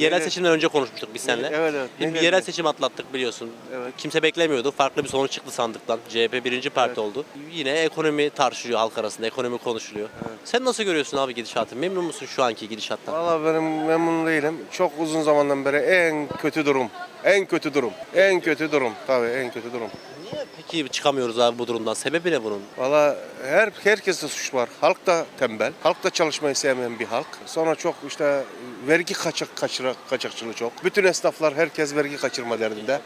Yerel Evet. seçimden önce konuşmuştuk biz seninle. Evet, evet. Bir yerel seçim atlattık biliyorsun. Evet. Kimse beklemiyordu. Farklı bir sonuç çıktı sandıktan. CHP birinci parti Evet. oldu. Yine ekonomi tartışılıyor halk arasında. Ekonomi konuşuluyor. Sen nasıl görüyorsun abi gidişatı? Memnun musun şu anki gidişattan? Valla benim memnun değilim. Çok uzun zamandan beri en kötü durum. En kötü durum. En kötü durum. Tabii en kötü durum. Niye peki çıkamıyoruz abi bu durumdan? Sebebi ne bunun? Valla her herkeste suç var. Halk da tembel. Halk da çalışmayı sevmeyen bir halk. Sonra çok işte vergi kaçak kaçıra, kaçakçılığı çok. Bütün esnaflar herkes vergi kaçırma derdinde.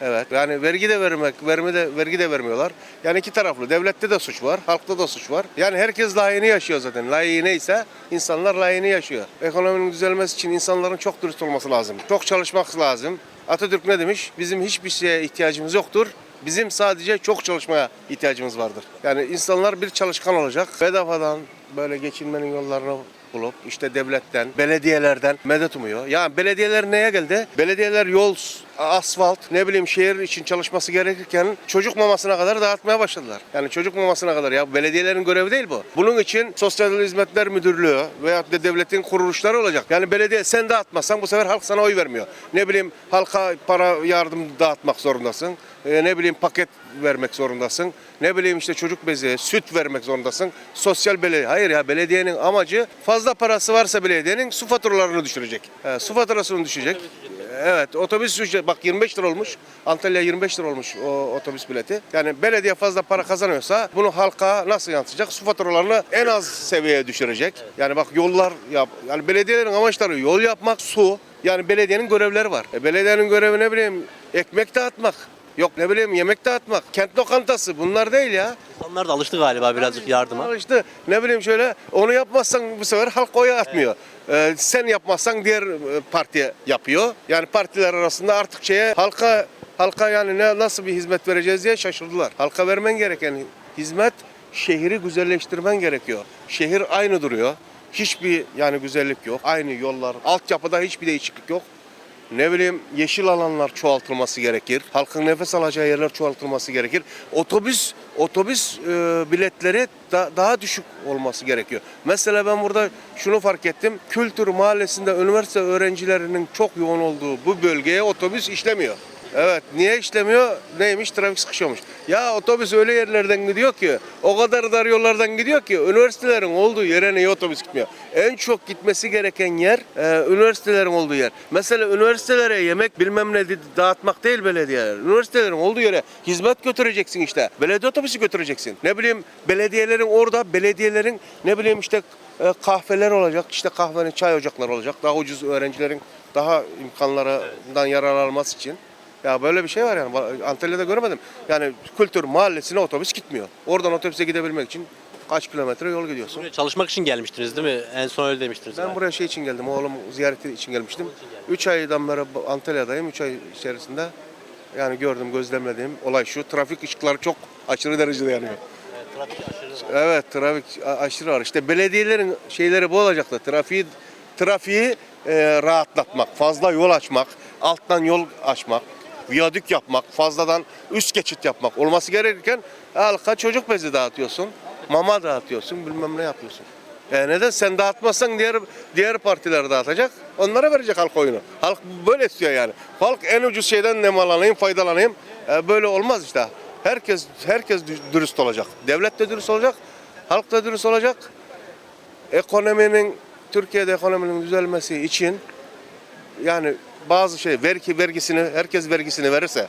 Evet. Yani vergi de vermek, verme de vergi de vermiyorlar. Yani iki taraflı. Devlette de suç var, halkta da suç var. Yani herkes layığını yaşıyor zaten. Layığı neyse insanlar layığını yaşıyor. Ekonominin düzelmesi için insanların çok dürüst olması lazım. Çok çalışmak lazım. Atatürk ne demiş? Bizim hiçbir şeye ihtiyacımız yoktur. Bizim sadece çok çalışmaya ihtiyacımız vardır. Yani insanlar bir çalışkan olacak. Bedavadan böyle geçinmenin yollarını bulup işte devletten, belediyelerden medet umuyor. Yani belediyeler neye geldi? Belediyeler yol, asfalt, ne bileyim şehir için çalışması gerekirken çocuk mamasına kadar dağıtmaya başladılar. Yani çocuk mamasına kadar ya belediyelerin görevi değil bu. Bunun için Sosyal Hizmetler Müdürlüğü veya da devletin kuruluşları olacak. Yani belediye sen dağıtmazsan bu sefer halk sana oy vermiyor. Ne bileyim halka para yardım dağıtmak zorundasın. Ee, ne bileyim paket vermek zorundasın. Ne bileyim işte çocuk bezi, süt vermek zorundasın. Sosyal belediye. Hayır ya belediyenin amacı fazla parası varsa belediyenin su faturalarını düşürecek. Ee, su faturasını düşecek. Evet otobüs ücret bak 25 lira olmuş. Antalya 25 lira olmuş o otobüs bileti. Yani belediye fazla para kazanıyorsa bunu halka nasıl yansıyacak? Su faturalarını en az seviyeye düşürecek. Yani bak yollar yap. Yani belediyelerin amaçları yol yapmak, su. Yani belediyenin görevleri var. E, belediyenin görevi ne bileyim ekmek dağıtmak. Yok ne bileyim yemek dağıtmak. Kent lokantası bunlar değil ya. İnsanlar da alıştı galiba birazcık yardıma. İşte ne bileyim şöyle onu yapmazsan bu sefer halk oya atmıyor. Ee, sen yapmazsan diğer e, parti yapıyor. Yani partiler arasında artık şeye halka halka yani ne nasıl bir hizmet vereceğiz diye şaşırdılar. Halka vermen gereken hizmet şehri güzelleştirmen gerekiyor. Şehir aynı duruyor. Hiçbir yani güzellik yok. Aynı yollar, altyapıda hiçbir değişiklik yok. Ne bileyim yeşil alanlar çoğaltılması gerekir. Halkın nefes alacağı yerler çoğaltılması gerekir. Otobüs otobüs e, biletleri da- daha düşük olması gerekiyor. Mesela ben burada şunu fark ettim. Kültür Mahallesi'nde üniversite öğrencilerinin çok yoğun olduğu bu bölgeye otobüs işlemiyor. Evet niye işlemiyor? Neymiş? Trafik sıkışıyormuş. Ya otobüs öyle yerlerden gidiyor ki o kadar dar yollardan gidiyor ki üniversitelerin olduğu yere niye otobüs gitmiyor? En çok gitmesi gereken yer e, üniversitelerin olduğu yer. Mesela üniversitelere yemek bilmem ne dağıtmak değil belediyeler. Üniversitelerin olduğu yere hizmet götüreceksin işte. Belediye otobüsü götüreceksin. Ne bileyim belediyelerin orada belediyelerin ne bileyim işte e, kahveler olacak. işte kahvenin çay ocakları olacak. Daha ucuz öğrencilerin daha imkanlarından yararlanması için. Ya böyle bir şey var yani Antalya'da görmedim. Yani kültür mahallesine otobüs gitmiyor. Oradan otobüse gidebilmek için kaç kilometre yol gidiyorsun. Buraya çalışmak için gelmiştiniz değil mi? En son öyle demiştiniz. Ben galiba. buraya şey için geldim, oğlum ziyareti için gelmiştim. 3 aydan beri Antalya'dayım, 3 ay içerisinde yani gördüm, gözlemlediğim olay şu. Trafik ışıkları çok aşırı derecede yanıyor. Evet, trafik aşırı var. Evet, trafik aşırı var. İşte belediyelerin şeyleri bu olacaktı. Trafiği, trafiği e, rahatlatmak, fazla yol açmak, alttan yol açmak, viyadük yapmak, fazladan üst geçit yapmak olması gerekirken halka çocuk bezi dağıtıyorsun, mama dağıtıyorsun, bilmem ne yapıyorsun. E neden sen dağıtmazsan diğer diğer partiler dağıtacak. Onlara verecek halk oyunu. Halk böyle istiyor yani. Halk en ucuz şeyden nemalanayım, faydalanayım. E, böyle olmaz işte. Herkes herkes dü- dürüst olacak. Devlet de dürüst olacak. Halk da dürüst olacak. Ekonominin Türkiye'de ekonominin düzelmesi için yani bazı şey vergi vergisini herkes vergisini verirse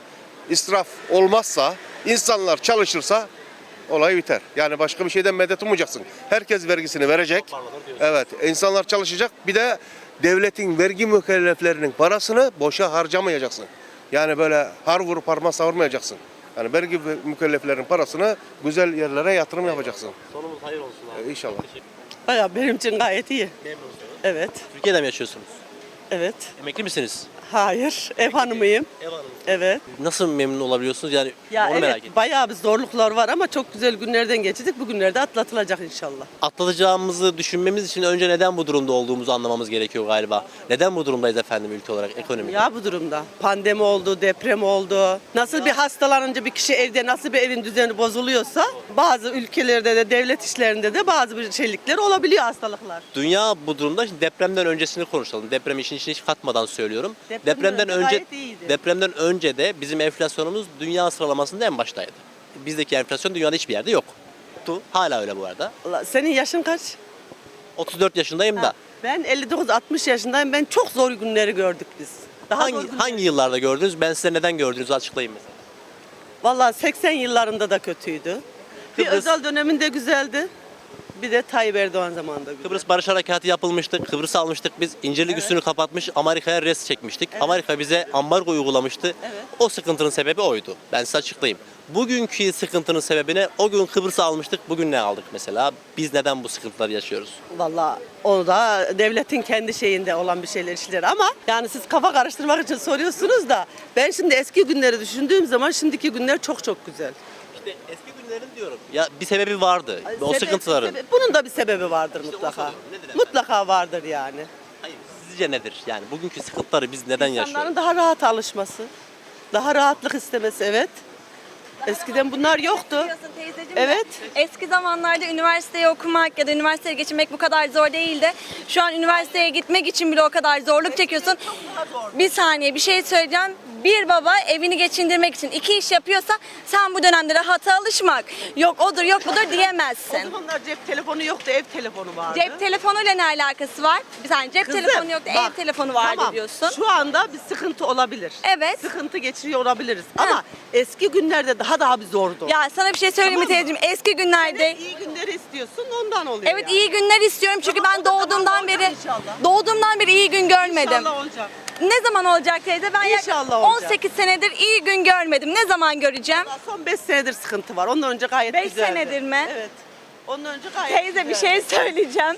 israf olmazsa insanlar çalışırsa olay biter. Yani başka bir şeyden medet ummayacaksın. Herkes vergisini verecek. Evet, insanlar çalışacak. Bir de devletin vergi mükelleflerinin parasını boşa harcamayacaksın. Yani böyle har vurup parma savurmayacaksın. Yani vergi mükelleflerin parasını güzel yerlere yatırım yapacaksın. Sonumuz hayır olsun abi. Ee, inşallah. Baya benim için gayet iyi. Memnunsunuz. Evet, Türkiye'de mi yaşıyorsunuz? Evet. Emekli misiniz? Hayır, ev hanımıyım. Ev hanımı. Evet. Nasıl memnun olabiliyorsunuz yani Ya onu merak evet, ettim. bayağı bir zorluklar var ama çok güzel günlerden geçirdik. Bu günlerde atlatılacak inşallah. Atlatacağımızı düşünmemiz için önce neden bu durumda olduğumuzu anlamamız gerekiyor galiba. Neden bu durumdayız efendim ülke olarak ekonomik? Ya bu durumda pandemi oldu, deprem oldu. Nasıl bir hastalanınca bir kişi evde nasıl bir evin düzeni bozuluyorsa bazı ülkelerde de devlet işlerinde de bazı bir şeylikler olabiliyor hastalıklar. Dünya bu durumda şimdi depremden öncesini konuşalım. Deprem işin içine hiç katmadan söylüyorum. Depremden depremden önce depremden önce de bizim enflasyonumuz dünya sıralamasında en baştaydı. Bizdeki enflasyon dünyada hiçbir yerde yoktu. Hala öyle bu arada. Allah, senin yaşın kaç? 34 yaşındayım da. Ben 59-60 yaşındayım. Ben çok zor günleri gördük biz. Daha Hangi günleri- hangi yıllarda gördünüz? Ben size neden gördüğünüzü açıklayayım mesela. Vallahi 80 yıllarında da kötüydü. Bir Kıbrıs- özel döneminde güzeldi. Bir de Tayyip Erdoğan zamanında güzel. Kıbrıs Barış Harekatı yapılmıştı. Kıbrıs'ı almıştık biz. İncirlik üssünü kapatmış. Amerika'ya res çekmiştik. Amerika bize ambargo uygulamıştı. Evet. O sıkıntının sebebi oydu. Ben size açıklayayım. Bugünkü sıkıntının sebebine o gün Kıbrıs'ı almıştık. Bugün ne aldık mesela? Biz neden bu sıkıntıları yaşıyoruz? Vallahi o da devletin kendi şeyinde olan bir şeyler işler ama yani siz kafa karıştırmak için soruyorsunuz da ben şimdi eski günleri düşündüğüm zaman şimdiki günler çok çok güzel. İşte eski günlerin diyorum. Ya bir sebebi vardı. o Sebep- sıkıntıların. sebep- bunun da bir sebebi vardır İşte onu mutlaka. soruyorum. Nedir efendim? Mutlaka vardır yani. Hayır, sizce nedir? Yani bugünkü sıkıntıları biz neden yaşıyoruz? İnsanların daha rahat alışması, daha rahatlık istemesi evet. Eskiden bunlar yoktu. Biliyorsun teyzeciğim de, Evet. Eski zamanlarda üniversiteyi okumak ya da üniversiteye geçirmek bu kadar zor değildi. Şu an üniversiteye gitmek için bile o kadar zorluk çekiyorsun. Bir saniye bir şey söyleyeceğim. Bir baba evini geçindirmek için iki iş yapıyorsa sen bu dönemde rahata alışmak yok odur yok budur O diyemezsin. zamanlar cep telefonu yoktu, ev telefonu vardı. Cep telefonuyla ne alakası var? Saniye cep Kızım, telefonu yoktu, bak, ev telefonu vardı tamam, diyorsun. Şu anda bir sıkıntı olabilir. Evet. Sıkıntı geçiriyor olabiliriz. Ha. Ama eski günlerde daha daha bir zordu. Ya sana bir şey söyleyeyim mi Tamam teyzeciğim? Eski günlerde iyi günleri istiyorsun ondan oluyor. Evet yani. iyi günler istiyorum çünkü Tamam, ben o da doğduğumdan tamam, beri inşallah. doğduğumdan beri iyi gün görmedim. İnşallah olacak. Ne zaman olacak teyze? Ben İnşallah olacak. 18 senedir iyi gün görmedim. Ne zaman göreceğim? Son 5 senedir sıkıntı var. Ondan önce gayet Beş güzeldi. senedir mi? Evet. Ondan önce gayet Teyze bir güzeldi. şey söyleyeceğim.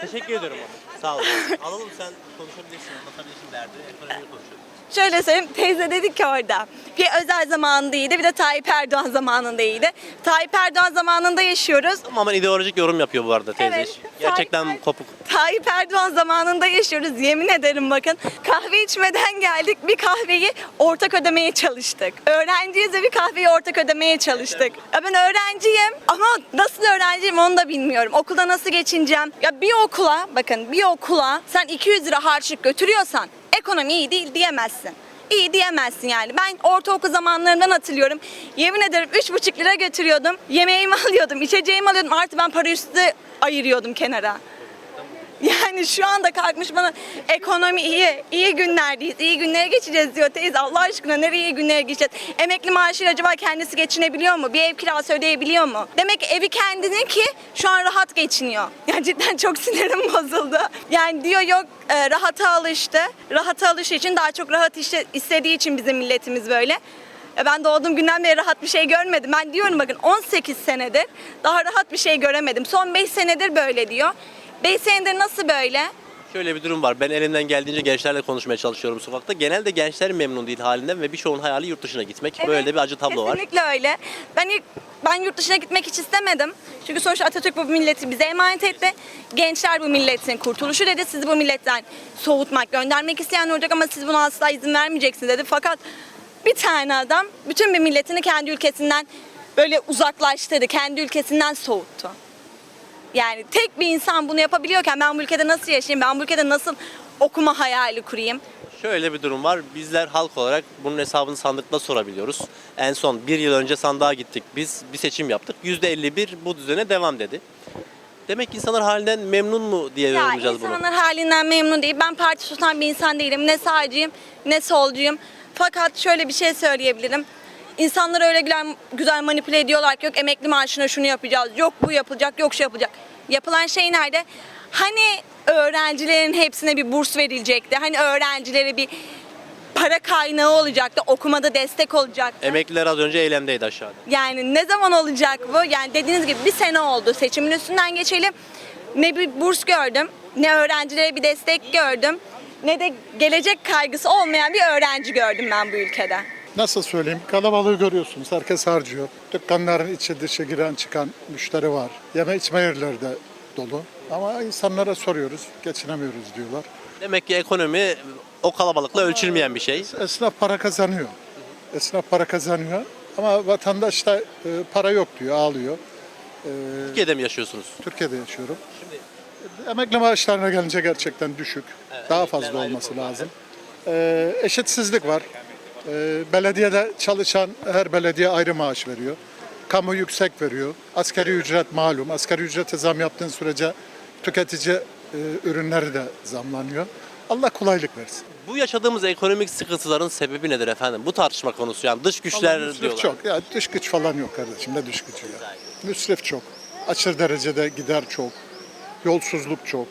Teşekkür ederim. Sağ olun. Alalım sen konuşabilirsin, anlatabilirsin derdi. Ekonomiyi konuşuyoruz. Şöyle söyleyeyim teyze dedi ki orada bir özel zamanında iyiydi bir de Tayyip Erdoğan zamanında iyiydi. Tayyip Erdoğan zamanında yaşıyoruz. Tamamen ideolojik yorum yapıyor bu arada teyze. Evet. Gerçekten Tayyip- kopuk. Tayyip Erdoğan zamanında yaşıyoruz. Yemin ederim bakın kahve içmeden geldik bir kahveyi ortak ödemeye çalıştık. Öğrenciyiz ve bir kahveyi ortak ödemeye çalıştık. Ya ben öğrenciyim ama nasıl öğrenciyim onu da bilmiyorum. Okulda nasıl geçineceğim? Ya bir okula bakın bir okula sen 200 lira harçlık götürüyorsan ekonomi iyi değil diyemezsin. İyi diyemezsin yani. Ben ortaokul zamanlarından hatırlıyorum. Yemin ederim 3,5 lira götürüyordum. Yemeğimi alıyordum, içeceğimi alıyordum. Artı ben para üstü ayırıyordum kenara. Yani şu anda kalkmış bana ekonomi iyi, iyi günlerdeyiz, iyi günlere geçeceğiz diyor teyze. Allah aşkına nereye iyi günlere geçeceğiz? Emekli maaşıyla acaba kendisi geçinebiliyor mu? Bir ev kirası ödeyebiliyor mu? Demek ki evi kendinin ki şu an rahat geçiniyor. Yani cidden çok sinirim bozuldu. Yani diyor yok e, rahata alıştı. Rahata alıştığı için daha çok rahat işte istediği için bizim milletimiz böyle. E, Ben doğduğum günden beri rahat bir şey görmedim. Ben diyorum bakın 18 senedir daha rahat bir şey göremedim. Son 5 senedir böyle diyor. 5 senedir nasıl böyle? Şöyle bir durum var. Ben elimden geldiğince gençlerle konuşmaya çalışıyorum sokakta. Genelde gençler memnun değil halinden ve birçoğunun hayali yurt dışına gitmek. Böyle de bir acı tablo var. Kesinlikle öyle. Ben ilk ben yurt dışına gitmek hiç istemedim. Çünkü sonuçta Atatürk bu milleti bize emanet etti. Gençler bu milletin kurtuluşu dedi. Sizi bu milletten soğutmak, göndermek isteyen olacak ama siz buna asla izin vermeyeceksiniz dedi. Fakat bir tane adam bütün bir milletini kendi ülkesinden böyle uzaklaştırdı. Kendi ülkesinden soğuttu. Yani tek bir insan bunu yapabiliyorken ben bu ülkede nasıl yaşayayım? Ben bu ülkede nasıl okuma hayali kurayım? Şöyle bir durum var. Bizler halk olarak bunun hesabını sandıkta sorabiliyoruz. En son bir yıl önce sandığa gittik. Biz bir seçim yaptık. %51 bu düzene devam dedi. Demek ki insanlar halinden memnun mu diye Ya yorumlayacağız bunu. insanlar halinden memnun değil. Ben parti tutan bir insan değilim. Ne sağcıyım ne solcuyum. Fakat şöyle bir şey söyleyebilirim. İnsanları öyle güzel, güzel manipüle ediyorlar ki yok emekli maaşına şunu yapacağız, yok bu yapılacak, yok şu yapılacak. Yapılan şey nerede? Hani öğrencilerin hepsine bir burs verilecekti. Hani öğrencilere bir para kaynağı olacaktı, okumada destek olacaktı. Emekliler az önce eylemdeydi aşağıda. Yani ne zaman olacak bu? Yani dediğiniz gibi bir sene oldu. Seçimin üstünden geçelim. Ne bir burs gördüm, ne öğrencilere bir destek gördüm. ne de gelecek kaygısı olmayan bir öğrenci gördüm ben bu ülkede. Nasıl söyleyeyim? Kalabalığı görüyorsunuz. Herkes harcıyor. Dükkanların içi dışı giren çıkan müşteri var. Yeme içme yerleri de dolu. Ama insanlara soruyoruz. Geçinemiyoruz diyorlar. Demek ki ekonomi o kalabalıkla ölçülmeyen bir şey. Esnaf para kazanıyor. Esnaf para kazanıyor. Ama vatandaş da e, para yok diyor, ağlıyor. E, Türkiye'de mi yaşıyorsunuz? Türkiye'de yaşıyorum. Emekli maaşlarına gelince gerçekten düşük. Daha fazla olması lazım. Ee, eşitsizlik var. Ee, belediyede çalışan her belediye ayrı maaş veriyor. Kamu yüksek veriyor. Asgari ücret malum. Asgari ücrete zam yaptığın sürece tüketici e, ürünleri de zamlanıyor. Allah kolaylık versin. Bu yaşadığımız ekonomik sıkıntıların sebebi nedir efendim? Bu tartışma konusu yani dış güçler Allah müsrif diyorlar. çok. Ya dış güç falan yok kardeşim. Ne dış gücü ya. Müsrif çok. Aşırı derecede gider çok. Yolsuzluk çok.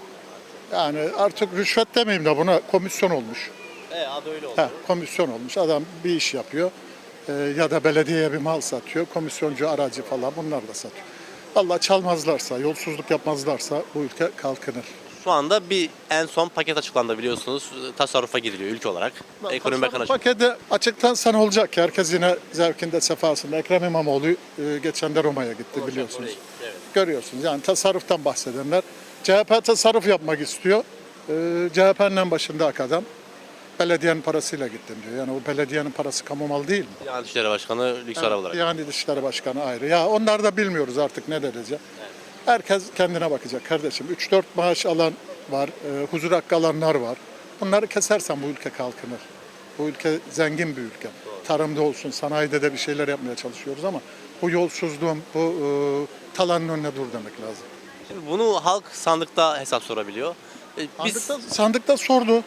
Yani artık rüşvet demeyeyim de buna komisyon olmuş. E, adı öyle oldu. Ha, komisyon olmuş. Adam bir iş yapıyor. Ee, ya da belediyeye bir mal satıyor. Komisyoncu aracı falan bunlar da satıyor. Allah çalmazlarsa, yolsuzluk yapmazlarsa bu ülke kalkınır. Şu anda bir en son paket açıklandı biliyorsunuz. Tasarrufa gidiliyor ülke olarak. Ekonomi Bakanı paketi açıklansa ne olacak ki? Herkes yine zevkinde, sefasında. Ekrem İmamoğlu e, geçen de Roma'ya gitti biliyorsunuz. Evet. Görüyorsunuz yani tasarruftan bahsedenler. CHP tasarruf yapmak istiyor. Ee, CHP'nin başında ak adam. Belediyenin parasıyla gittim diyor. Yani o belediyenin parası kamu mal değil mi? Diyanet İşleri Başkanı lüks araba olarak. Yani Dışişleri Başkanı ayrı. Ya onlar da bilmiyoruz artık ne derece. Herkes kendine bakacak kardeşim. 3-4 maaş alan var, e, huzur hakkı alanlar var. Bunları kesersen bu ülke kalkınır. Bu ülke zengin bir ülke. Tarımda olsun, sanayide de bir şeyler yapmaya çalışıyoruz ama bu yolsuzluğun, bu e, talanın önüne dur demek lazım. Şimdi bunu halk sandıkta hesap sorabiliyor. E, Biz Sandıkta, sandıkta sordu.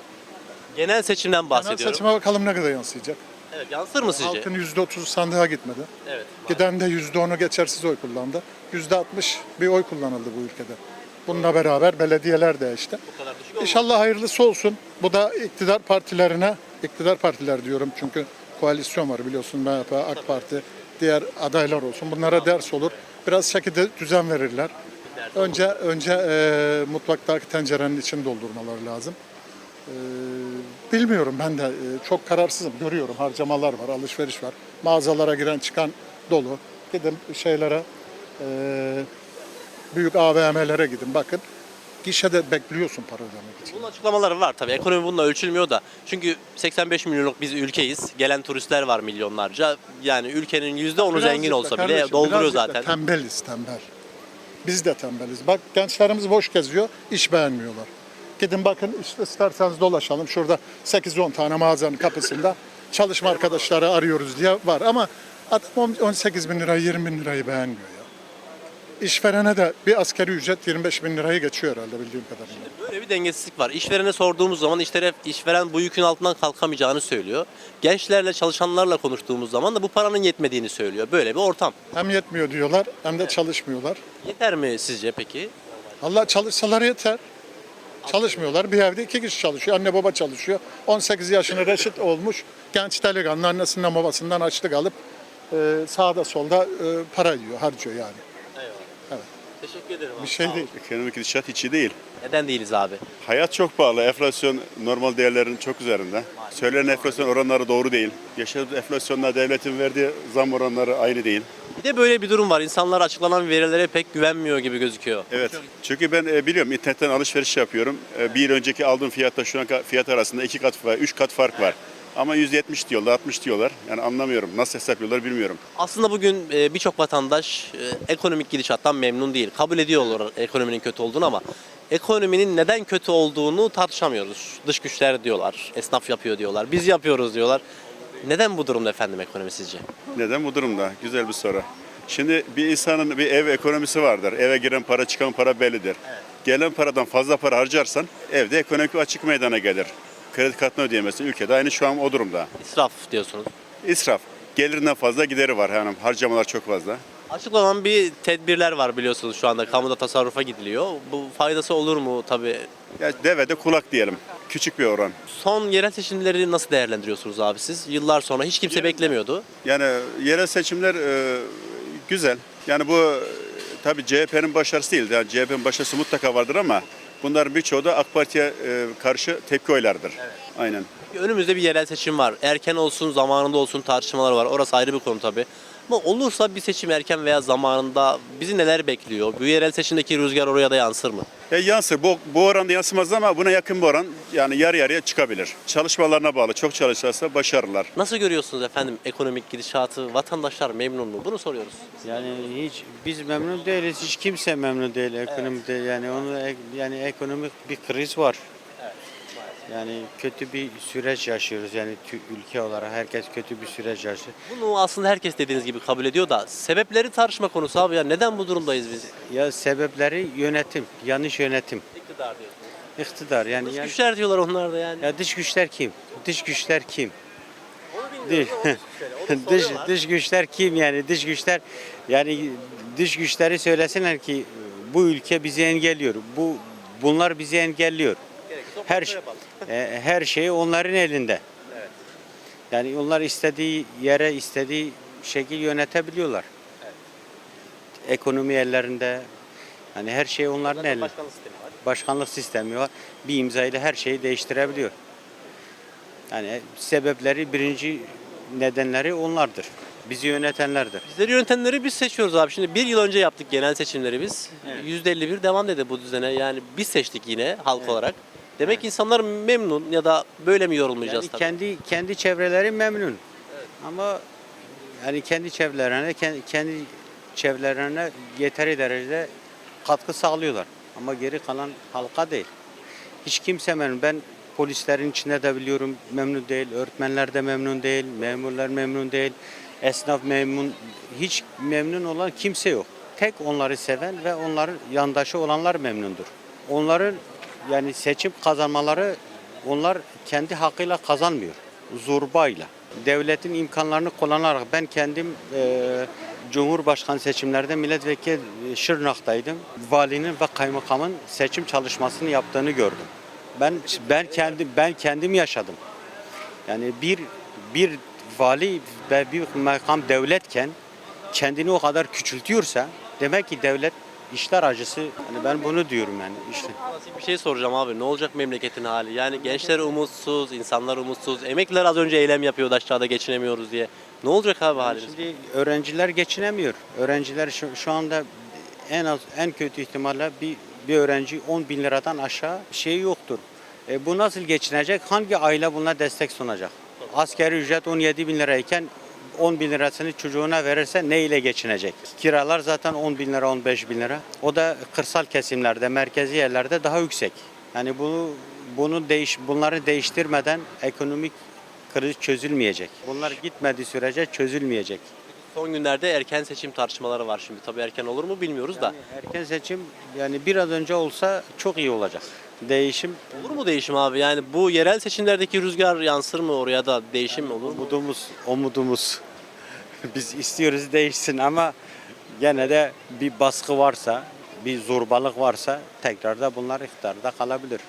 Genel seçimden Genel bahsediyorum. seçime bakalım ne kadar yansıyacak. Evet, yansır mı sizce? Halkın %30'u sandığa gitmedi. Evet. Giden de %10'u geçersiz oy kullandı. %60 bir oy kullanıldı bu ülkede. Bununla beraber belediyeler de işte. Bu kadar düşük olmaz. İnşallah hayırlısı olsun. Bu da iktidar partilerine, iktidar partiler diyorum çünkü koalisyon var biliyorsun MHP, AK Parti, diğer adaylar olsun. Bunlara ders olur. Biraz şekilde düzen verirler. Önce önce e, mutfaktaki tencerenin içini doldurmaları lazım. E, bilmiyorum ben de e, çok kararsızım. Görüyorum harcamalar var, alışveriş var. Mağazalara giren çıkan dolu. Gidin şeylere e, büyük AVM'lere gidin bakın. Gişede bekliyorsun para ödemek için. Bunun açıklamaları var tabii. Ekonomi bununla ölçülmüyor da. Çünkü 85 milyonluk biz ülkeyiz. Gelen turistler var milyonlarca. Yani ülkenin %10'u zengin da olsa bile kardeşim, dolduruyor birazcık da zaten. Tembeliz tembel. Biz de tembeliz. Bak gençlerimiz boş geziyor, iş beğenmiyorlar. Gidin bakın işte isterseniz dolaşalım. Şurada 8-10 tane mağazanın kapısında çalışma arkadaşları arıyoruz diye var. Ama adam 18 bin lirayı 20 bin lirayı beğenmiyor ya. İşverene de bir asgari ücret 25 bin lirayı geçiyor herhalde bildiğim kadarıyla. Böyle bir dengesizlik var. İşverene sorduğumuz zaman işveren, işveren bu yükün altından kalkamayacağını söylüyor. Gençlerle çalışanlarla konuştuğumuz zaman da bu paranın yetmediğini söylüyor. Böyle bir ortam. Hem yetmiyor diyorlar hem de çalışmıyorlar. Yeter mi sizce peki? Allah çalışsalar yeter. Çalışmıyorlar. Bir evde iki kişi çalışıyor. Anne baba çalışıyor. 18 yaşına reşit olmuş genç delikanlı annesinden babasından açlık alıp e, sağda solda e, para yiyor, harcıyor yani. Teşekkür ederim Bir şey değil. Ekonomik gidişat hiç iyi değil. Neden değiliz abi? Hayat çok pahalı. Enflasyon normal değerlerin çok üzerinde. Söylenen enflasyon oranları doğru değil. Yaşadığımız enflasyonla devletin verdiği zam oranları aynı değil. Bir de böyle bir durum var. İnsanlar açıklanan verilere pek güvenmiyor gibi gözüküyor. Evet. Çünkü ben e, biliyorum internetten alışveriş yapıyorum. E, bir yıl önceki aldığım fiyatla şu an fiyat arasında iki kat var, üç kat fark var. Ama %70 diyorlar, 60 diyorlar. Yani anlamıyorum. Nasıl hesaplıyorlar bilmiyorum. Aslında bugün e, birçok vatandaş e, ekonomik gidişattan memnun değil. Kabul ediyorlar ekonominin kötü olduğunu ama ekonominin neden kötü olduğunu tartışamıyoruz. Dış güçler diyorlar, esnaf yapıyor diyorlar, biz yapıyoruz diyorlar. Neden bu durumda efendim ekonomi sizce? Neden bu durumda? Güzel bir soru. Şimdi bir insanın bir ev ekonomisi vardır. Eve giren para çıkan para bellidir. Gelen paradan fazla para harcarsan evde ekonomik açık meydana gelir. Kredi kartını ödeyemezsin. Ülkede aynı şu an o durumda. İsraf diyorsunuz. İsraf. Gelirinden fazla gideri var. Yani harcamalar çok fazla. Açıklanan bir tedbirler var biliyorsunuz şu anda kamuda tasarrufa gidiliyor. Bu faydası olur mu tabii? Ya devede kulak diyelim. Küçük bir oran. Son yerel seçimleri nasıl değerlendiriyorsunuz abi siz? Yıllar sonra hiç kimse beklemiyordu. Yani yerel seçimler e, güzel. Yani bu tabii CHP'nin başarısı değil. Yani CHP'nin başarısı mutlaka vardır ama Bunların birçoğu da AK Parti'ye e, karşı tepki oylardır. Aynen. Önümüzde bir yerel seçim var. Erken olsun, zamanında olsun tartışmalar var. Orası ayrı bir konu tabii. Ama olursa bir seçim erken veya zamanında bizi neler bekliyor? Bu yerel seçimdeki rüzgar oraya da yansır mı? E, yansır. Bu, bu oranda yansımaz ama buna yakın bir oran yani yarı yarıya çıkabilir. Çalışmalarına bağlı. Çok çalışırsa başarırlar. Nasıl görüyorsunuz efendim ekonomik gidişatı? Vatandaşlar memnun mu? Bunu soruyoruz. Yani hiç biz memnun değiliz. Hiç kimse memnun değil ekonomide. Yani onu yani ekonomik bir kriz var. Yani kötü bir süreç yaşıyoruz. Yani ülke olarak herkes kötü bir süreç yaşıyor. Bunu aslında herkes dediğiniz gibi kabul ediyor da sebepleri tartışma konusu abi ya neden bu durumdayız biz? Ya sebepleri yönetim, yanlış yönetim, İktidar diyorsun. iktidar. Yani, Dış yani güçler diyorlar onlar da yani. ya dış güçler kim? Dış güçler kim? Onu Dış, onu dış, dış güçler kim yani? Dış güçler yani dış güçleri söylesinler ki bu ülke bizi engelliyor. Bu bunlar bizi engelliyor. Her şey. E, her şey onların elinde. Yani onlar istediği yere istediği şekil yönetebiliyorlar. Ekonomi ellerinde. Hani her şey onların elinde. başkanlık sistemi var. Başkanlık sistemi var. Bir imzayla her şeyi değiştirebiliyor. Yani sebepleri birinci nedenleri onlardır. Bizi yönetenlerdir. Bizleri yönetenleri biz seçiyoruz abi. Şimdi bir yıl önce yaptık genel seçimleri biz. %51 devam dedi bu düzene. Yani biz seçtik yine halk olarak. Demek ki insanlar memnun ya da böyle mi yorulmayacağız Yani tabii. kendi kendi çevreleri memnun. Ama yani kendi çevrelerine kendi, kendi çevrelerine yeteri derecede katkı sağlıyorlar. Ama geri kalan halka değil. Hiç kimse memnun. Ben polislerin içinde de biliyorum memnun değil. Öğretmenler de memnun değil. Memurlar memnun değil. Esnaf memnun. Hiç memnun olan kimse yok. Tek onları seven ve onların yandaşı olanlar memnundur. Onların yani seçim kazanmaları onlar kendi hakkıyla kazanmıyor. Zorbayla. Devletin imkanlarını kullanarak ben kendim eee Cumhurbaşkanı seçimlerde milletvekili Şırnak'taydım. Valinin ve kaymakamın seçim çalışmasını yaptığını gördüm. Ben ben kendim ben kendim yaşadım. Yani bir bir vali ve bir makam devletken kendini o kadar küçültüyorsa demek ki devlet işler acısı. Hani ben bunu diyorum yani işte. Bir şey soracağım abi. Ne olacak memleketin hali? Yani gençler umutsuz, insanlar umutsuz. Emekliler az önce eylem yapıyordu aşağıda geçinemiyoruz diye. Ne olacak abi halimiz? Şimdi öğrenciler geçinemiyor. Öğrenciler şu, şu anda en az en kötü ihtimalle bir bir öğrenci 10 bin liradan aşağı şey yoktur. E, bu nasıl geçinecek? Hangi aile buna destek sunacak? Askeri ücret 17 bin lirayken 10 bin lirasını çocuğuna verirse ne ile geçinecek? Kiralar zaten 10 bin lira 15 bin lira. O da kırsal kesimlerde, merkezi yerlerde daha yüksek. Yani bunu bunu değiş bunları değiştirmeden ekonomik kriz çözülmeyecek. Bunlar gitmediği sürece çözülmeyecek. Son günlerde erken seçim tartışmaları var şimdi. Tabii erken olur mu bilmiyoruz da. Yani erken seçim yani bir an önce olsa çok iyi olacak. Değişim Olur mu değişim abi? Yani bu yerel seçimlerdeki rüzgar yansır mı oraya da değişim mi olur mu? umudumuz, umudumuz. Biz istiyoruz değişsin ama gene de bir baskı varsa, bir zorbalık varsa tekrar da bunlar iktidarda kalabilir.